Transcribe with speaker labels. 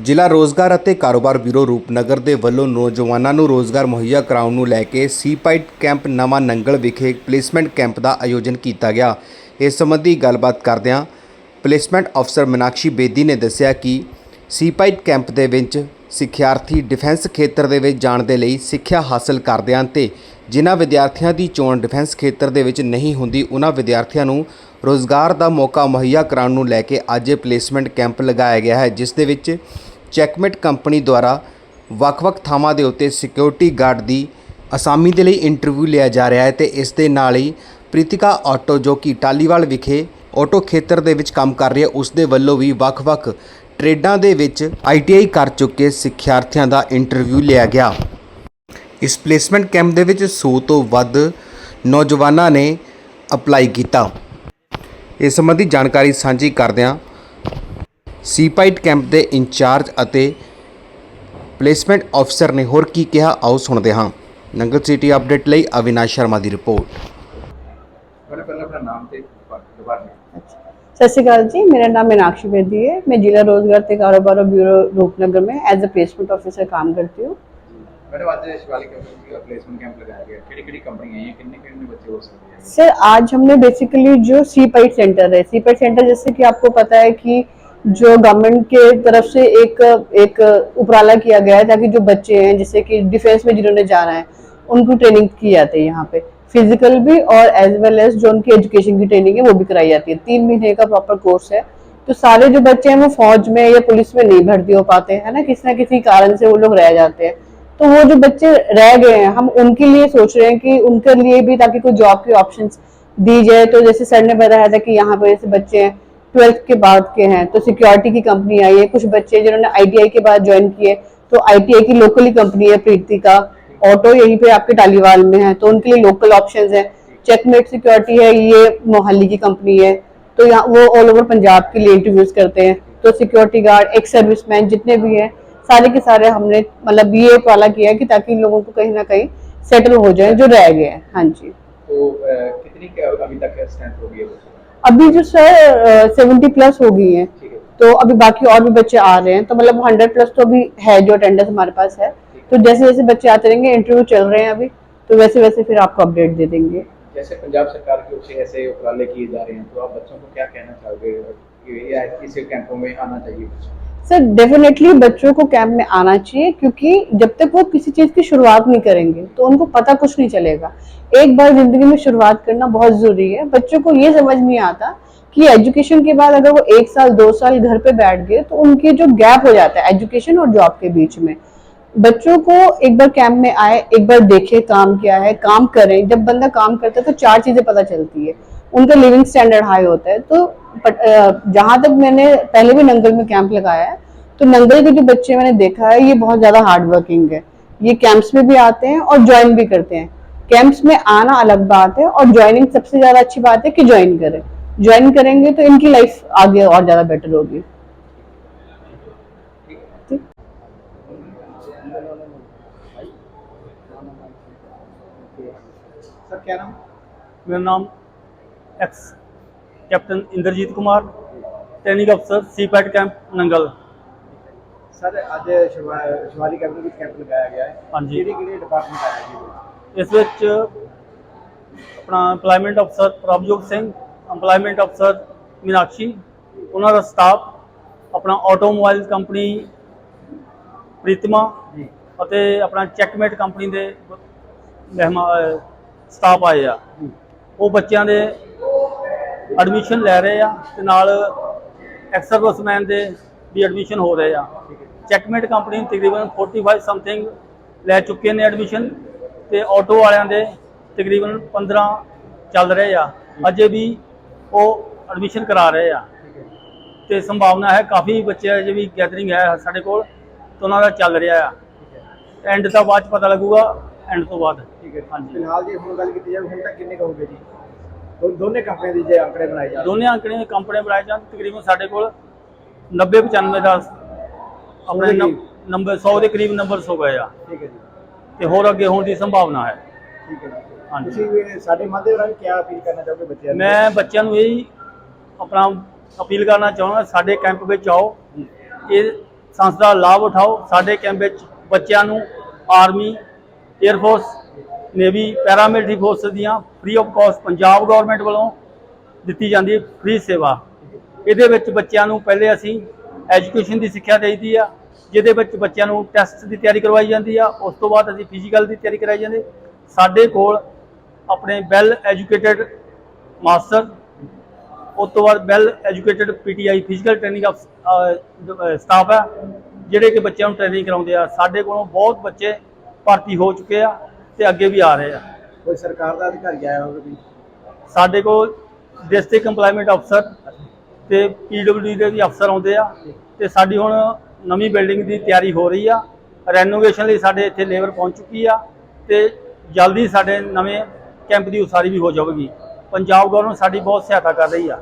Speaker 1: ਜ਼ਿਲ੍ਹਾ ਰੋਜ਼ਗਾਰ ਅਤੇ ਕਾਰੋਬਾਰ ਬਿਊਰੋ ਰੂਪਨਗਰ ਦੇ ਵੱਲੋਂ ਨੌਜਵਾਨਾਂ ਨੂੰ ਰੋਜ਼ਗਾਰ ਮੁਹੱਈਆ ਕਰਾਉਣ ਨੂੰ ਲੈ ਕੇ ਸੀਪਾਈਟ ਕੈਂਪ ਨਵਾਂ ਨੰਗਲ ਵਿਖੇ ਪਲੇਸਮੈਂਟ ਕੈਂਪ ਦਾ ਆਯੋਜਨ ਕੀਤਾ ਗਿਆ। ਇਸ ਸੰਬੰਧੀ ਗੱਲਬਾਤ ਕਰਦਿਆਂ ਪਲੇਸਮੈਂਟ ਅਫਸਰ ਮੀਨਾਕਸ਼ੀ ਬੇਦੀ ਨੇ ਦੱਸਿਆ ਕਿ ਸੀਪਾਈਟ ਕੈਂਪ ਦੇ ਵਿੱਚ ਸਿੱਖਿਆਰਥੀ ਡਿਫੈਂਸ ਖੇਤਰ ਦੇ ਵਿੱਚ ਜਾਣ ਦੇ ਲਈ ਸਿੱਖਿਆ ਹਾਸਲ ਕਰਦੇ ਹਨ ਤੇ ਜਿਨ੍ਹਾਂ ਵਿਦਿਆਰਥੀਆਂ ਦੀ ਚੋਣ ਡਿਫੈਂਸ ਖੇਤਰ ਦੇ ਵਿੱਚ ਨਹੀਂ ਹੁੰਦੀ, ਉਹਨਾਂ ਵਿਦਿਆਰਥੀਆਂ ਨੂੰ ਰੋਜ਼ਗਾਰ ਦਾ ਮੌਕਾ ਮੁਹੱਈਆ ਕਰਾਉਣ ਨੂੰ ਲੈ ਕੇ ਅੱਜ ਇਹ ਪਲੇਸਮੈਂਟ ਕੈਂਪ ਲਗਾਇਆ ਗਿਆ ਹੈ, ਜਿਸ ਦੇ ਵਿੱਚ ਚੈਕਮੇਟ ਕੰਪਨੀ ਦੁਆਰਾ ਵੱਖ-ਵੱਖ ਥਾਵਾਂ ਦੇ ਉੱਤੇ ਸਿਕਿਉਰਿਟੀ ਗਾਰਡ ਦੀ ਅਸਾਮੀ ਦੇ ਲਈ ਇੰਟਰਵਿਊ ਲਿਆ ਜਾ ਰਿਹਾ ਹੈ ਤੇ ਇਸ ਦੇ ਨਾਲ ਹੀ ਪ੍ਰੀਤਿਕਾ ਆਟੋ ਜੋ ਕਿ ਟਾਲੀਵਾਲ ਵਿਖੇ ਆਟੋ ਖੇਤਰ ਦੇ ਵਿੱਚ ਕੰਮ ਕਰ ਰਹੀ ਹੈ, ਉਸ ਦੇ ਵੱਲੋਂ ਵੀ ਵੱਖ-ਵੱਖ ਟ੍ਰੇਡਾਂ ਦੇ ਵਿੱਚ ਆਈਟੀਆਈ ਕਰ ਚੁੱਕੇ ਸਿੱਖਿਆਰਥੀਆਂ ਦਾ ਇੰਟਰਵਿਊ ਲਿਆ ਗਿਆ। ਇਸ ਪਲੇਸਮੈਂਟ ਕੈਂਪ ਦੇ ਵਿੱਚ 100 ਤੋਂ ਵੱਧ ਨੌਜਵਾਨਾਂ ਨੇ ਅਪਲਾਈ ਕੀਤਾ। ਇਸ ਸੰਬੰਧੀ ਜਾਣਕਾਰੀ ਸਾਂਝੀ ਕਰਦਿਆਂ ਸੀਪਾਈਟ ਕੈਂਪ ਦੇ ਇੰਚਾਰਜ ਅਤੇ ਪਲੇਸਮੈਂਟ ਅਫਸਰ ਨੇ ਹੋਰ ਕੀ ਕਿਹਾ ਆਓ ਸੁਣਦੇ ਹਾਂ। ਨੰਗਲ ਸਿਟੀ ਅਪਡੇਟ ਲਈ ਅਵਿਨਾਸ਼ ਸ਼ਰਮਾ ਦੀ ਰਿਪੋਰਟ।
Speaker 2: ਪਹਿਲਾਂ ਪਹਿਲਾਂ ਆਪਣਾ ਨਾਮ ਤੇ ਡਿਪਾਰਟਮੈਂਟ
Speaker 3: ਸਤਿ ਸ਼੍ਰੀ ਅਕਾਲ ਜੀ ਮੇਰਾ ਨਾਮ मीनाक्षी बेदी है मैं जिला रोजगार ते कारोबार और ब्यूरो रूपनगर में एज अ प्लेसमेंट ऑफिसर काम करती हूँ
Speaker 2: ਮੈਡਮ ਅੱਜ ਸ਼ਿਵਾਲਿਕ ਪਲੇਸਮੈਂਟ ਕੈਂਪ ਲਗਾਇਆ ਗਿਆ ਕਿਹੜੀ ਕਿਹੜੀ ਕੰਪਨੀਆਂ ਆਈਆਂ ਕਿੰਨੇ ਕਿੰਨੇ ਬੱਚੇ ਹੋ ਸਕਦੇ हैं
Speaker 3: सर आज हमने बेसिकली जो सी पाइट सेंटर है सी पाइट सेंटर जैसे कि आपको पता है कि जो गवर्नमेंट के तरफ से एक एक उपराला किया गया है ताकि जो बच्चे हैं जैसे कि डिफेंस में जिन्होंने जाना है उनको ट्रेनिंग की जाती है यहाँ पे फ़िज़िकल भी और एज वेल एज जो उनकी एजुकेशन की ट्रेनिंग है, वो भी कराई जाती है। तीन महीने का प्रॉपर कोर्स है। तो सारे जो बच्चे हैं, वो फौज में या पुलिस में नहीं भर्ती हो पाते हैं ना? किसी ना किसी कारण से वो लोग रह जाते हैं। तो वो जो बच्चे रह गए हैं, हम उनके लिए सोच रहे हैं कि उनके लिए भी ताकि कोई जॉब के ऑप्शन दी जाए। तो जैसे सर ने बताया था कि यहाँ पर जैसे बच्चे हैं ट्वेल्थ के बाद के हैं तो सिक्योरिटी की कंपनी आई है। कुछ बच्चे जिन्होंने आईटीआई के बाद ज्वाइन किए तो आईटीआई की लोकली कंपनी है प्रीति का। ऑटो यहीं पे आपके टालीवाल में है तो उनके लिए लोकल ऑप्शन है। चेकमेट सिक्योरिटी है ये मोहाली की कंपनी है। तो यहाँ वो ऑल ओवर पंजाब के लिए इंटरव्यूज़ करते हैं। तो सिक्योरिटी गार्ड एक्स सर्विसमैन जितने भी हैं सारे के सारे हमने मतलब ये वाला किया है कि ताकि इन लोगों को कहीं ना कहीं सेटल हो जाए जो रह गए हैं। हाँ जी।
Speaker 2: तो कितनी अभी तक स्ट्रेंथ हो गई है
Speaker 3: अभी जो सर सेवेंटी प्लस हो गई है। तो अभी बाकी और भी बच्चे आ रहे हैं तो मतलब हंड्रेड प्लस तो अभी है जो अटेंडेंस हमारे पास है। तो जैसे जैसे बच्चे आते रहेंगे इंटरव्यू चल रहे हैं अभी तो वैसे वैसे फिर आपको अपडेट दे देंगे।
Speaker 2: जैसे पंजाब सरकार की ओर से ऐसे उपराले किए जा रहे हैं तो आप बच्चों को क्या कहना चाहोगे? कि कैंपों में आना चाहिए
Speaker 3: सर डेफिनेटली बच्चों को कैंप में आना चाहिए क्योंकि जब तक वो किसी चीज़ की शुरुआत नहीं करेंगे तो उनको पता कुछ नहीं चलेगा। एक बार ज़िंदगी में शुरुआत करना बहुत ज़रूरी है। बच्चों को ये समझ नहीं आता कि एजुकेशन के बाद अगर वो एक साल दो साल घर पे बैठ गए तो उनके जो गैप हो जाता है एजुकेशन और जॉब के बीच में। बच्चों को एक बार कैंप में आए, एक बार देखे काम क्या है, काम करें। जब बंदा काम करता है तो चार चीज़ें पता चलती है। उनका लिविंग स्टैंडर्ड हाई होता है। तो जहाँ तक मैंने पहले भी नंगल में कैंप लगाया है तो नंगल के जो बच्चे मैंने देखा है, ये बहुत ज़्यादा हार्ड वर्किंग है। ये कैंप्स में भी आते हैं और ज्वाइन भी करते हैं। कैंप्स में आना अलग बात है और ज्वाइनिंग सबसे ज़्यादा अच्छी बात है कि ज्वाइन करें। ज्वाइन करेंगे तो इनकी लाइफ आगे और ज़्यादा बेटर होगी।
Speaker 2: सर क्या नाम
Speaker 4: ਮੇਰਾ ਨਾਮ ex captain Inderjit Kumar training ਅਫਸਰ ਸੀਪੈਟ ਕੈਂਪ ਨੰਗਲ
Speaker 2: सर आज शिवालिक कैंप में कैंप लगाया गया है
Speaker 4: हाँ जी।
Speaker 2: ਕਿਹੜੀ ਕਿਹੜੀ ਡਿਪਾਰਟਮੈਂਟ ਆਇਆ ਜੀ
Speaker 4: ਇਸ ਵਿੱਚ ਆਪਣਾ EMPLOYMENT ਅਫਸਰ ਪ੍ਰਭਜੋਤ ਸਿੰਘ EMPLOYMENT ਅਫਸਰ ਮੀਨਾਕਸ਼ੀ ਉਹਨਾਂ ਦਾ ਸਟਾਫ ਆਪਣਾ ਆਟੋਮੋਬਾਈਲ ਕੰਪਨੀ ਪ੍ਰੀਤਮਾ
Speaker 2: ਜੀ।
Speaker 4: ਅਤੇ ਆਪਣਾ ਚੈਕਮੇਟ ਕੰਪਨੀ ਦੇ ਮਹਿਮਾਨ ਸਟਾਫ ਆਏ ਆ। ਉਹ ਬੱਚਿਆਂ ਦੇ ਐਡਮਿਸ਼ਨ ਲੈ ਰਹੇ ਆ ਤੇ ਨਾਲ ਐਕਸਰਵਿਸਮੈਨ ਦੇ ਵੀ ਐਡਮਿਸ਼ਨ ਹੋ ਰਹੇ ਆ। ਚੈਕਮੇਟ ਕੰਪਨੀ ਤਕਰੀਬਨ 45 ਸਮਥਿੰਗ ਲੈ ਚੁੱਕੇ ਨੇ ਐਡਮਿਸ਼ਨ ਤੇ ਆਟੋ ਵਾਲਿਆਂ ਦੇ ਤਕਰੀਬਨ 15 ਚੱਲ ਰਹੇ ਆ। ਅਜੇ ਵੀ ਉਹ ਐਡਮਿਸ਼ਨ ਕਰਾ ਰਹੇ ਆ। ਤੇ ਸੰਭਾਵਨਾ ਹੈ ਕਾਫੀ ਬੱਚੇ ਅਜੇ ਵੀ ਗੈਦਰਿੰਗ ਹੈ ਸਾਡੇ ਕੋਲ ਤੇ ਉਹਨਾਂ ਦਾ ਚੱਲ ਰਿਹਾ ਆ। ਐਂਡ ਤਾਂ ਬਾਅਦ ਚ ਪਤਾ ਲੱਗੂਗਾ ਐਂਡ ਤੋਂ ਬਾਅਦ।
Speaker 2: ਠੀਕ ਹੈ
Speaker 4: ਹਾਂਜੀ।
Speaker 2: ਫਿਲਹਾਲ ਜੇ ਹੁਣ ਗੱਲ ਕੀਤੀ ਜਾਵੇ ਹੁਣ ਤੱਕ ਕਿੰਨੇ ਕੁ ਹੋ ਗਏ ਜੀ? ਦੋ- ਦੋਨੇ ਕੰਪਨੀਆਂ ਦੇ ਜੇ ਆંકੜੇ ਬਣਾਏ ਜਾਣ।
Speaker 4: ਦੋਨੇ ਅੰਕੜੇ ਦੇ ਕੰਪਨੀ ਬਣਾਏ ਜਾਣ ਤਕਰੀਬਨ ਸਾਡੇ ਕੋਲ 90 95 ਦਾ ਆਪਣੇ ਨੰ- ਨੰਬਰ 100 ਦੇ ਕਰੀਬ ਨੰਬਰਸ ਹੋ ਗਏ ਆ।
Speaker 2: ਠੀਕ ਹੈ ਜੀ।
Speaker 4: ਤੇ ਹੋਰ ਅੱਗੇ ਹੋਣ ਦੀ ਸੰਭਾਵਨਾ ਹੈ।
Speaker 2: ਠੀਕ ਹੈ ਜੀ।
Speaker 4: ਹਾਂਜੀ।
Speaker 2: ਤੁਸੀਂ ਵੀ ਸਾਡੇ ਮਾਧਿਅਮ ਰਾਹੀਂ ਕੀ ਅਪੀਲ ਕਰਨਾ ਚਾਹੋਗੇ ਬੱਚਿਆਂ ਨੂੰ?
Speaker 4: ਮੈਂ ਬੱਚਿਆਂ ਨੂੰ ਇਹ ਆਪਣਾ ਅਪੀਲ ਕਰਨਾ ਚਾਹੁੰਦਾ ਸਾਡੇ ਕੈਂਪ ਵਿੱਚ ਆਓ। ਇਹ ਸੰਸਥਾ ਦਾ ਲਾਭ ਉਠਾਓ। ਸਾਡੇ ਕੈਂਪ ਵਿੱਚ ਬੱਚਿਆਂ ਨੂੰ army air force navy paramilitary force ਦੀਆਂ free of cost Punjab government ਵੱਲੋਂ ਦਿੱਤੀ ਜਾਂਦੀ ਹੈ ਫ੍ਰੀ ਸੇਵਾ। ਇਹਦੇ ਵਿੱਚ ਬੱਚਿਆਂ ਨੂੰ ਪਹਿਲੇ ਅਸੀਂ ਐਜੂਕੇਸ਼ਨ ਦੀ ਸਿੱਖਿਆ ਦੇਈਦੀ ਆ, ਜਿਹਦੇ ਵਿੱਚ ਬੱਚਿਆਂ ਨੂੰ ਟੈਸਟ ਦੀ ਤਿਆਰੀ ਕਰਵਾਈ ਜਾਂਦੀ ਆ, ਉਸ ਤੋਂ ਬਾਅਦ ਅਸੀਂ ਫਿਜ਼ੀਕਲ ਦੀ ਤਿਆਰੀ ਕਰਾਈ ਜਾਂਦੀ। ਸਾਡੇ ਕੋਲ ਆਪਣੇ ਵੈਲ ਐਜੂਕੇਟਿਡ ਮਾਸਟਰ ਉਸ ਤੋਂ ਬਾਅਦ well educated PTI physical training staff ਹੈ ਜਿਹੜੇ ਕਿ ਬੱਚਿਆਂ ਨੂੰ ਟ੍ਰੇਨਿੰਗ ਕਰਾਉਂਦੇ ਆ। ਸਾਡੇ ਕੋਲੋਂ ਬਹੁਤ ਬੱਚੇ ਭਰਤੀ ਹੋ ਚੁੱਕੇ ਆ ਤੇ ਅੱਗੇ ਵੀ ਆ ਰਹੇ ਆ।
Speaker 2: ਕੋਈ ਸਰਕਾਰ ਦਾ ਅਧਿਕਾਰੀ ਆਇਆ ਹੋਵੇ ਵੀ
Speaker 4: ਸਾਡੇ ਕੋਲ ਡਿਸਟ੍ਰਿਕਟ ਕੰਪਲਾਈਮੈਂਟ ਅਫਸਰ ਤੇ ਪੀਡਬਲਯੂ ਦੇ ਵੀ ਅਫਸਰ ਆਉਂਦੇ ਆ। ਤੇ ਸਾਡੀ ਹੁਣ ਨਵੀਂ ਬਿਲਡਿੰਗ ਦੀ ਤਿਆਰੀ ਹੋ ਰਹੀ ਆ। ਰੈਨੋਵੇਸ਼ਨ ਲਈ ਸਾਡੇ ਇੱਥੇ ਲੇਬਰ ਪਹੁੰਚ ਚੁੱਕੀ ਆ ਤੇ ਜਲਦੀ ਸਾਡੇ ਨਵੇਂ ਕੈਂਪ ਦੀ ਉਸਾਰੀ ਵੀ ਹੋ ਜਾਵੇਗੀ। ਪੰਜਾਬ ਗਵਰਨਮੈਂਟ ਸਾਡੀ ਬਹੁਤ ਸਹਾਇਤਾ ਕਰ ਰਹੀ ਆ।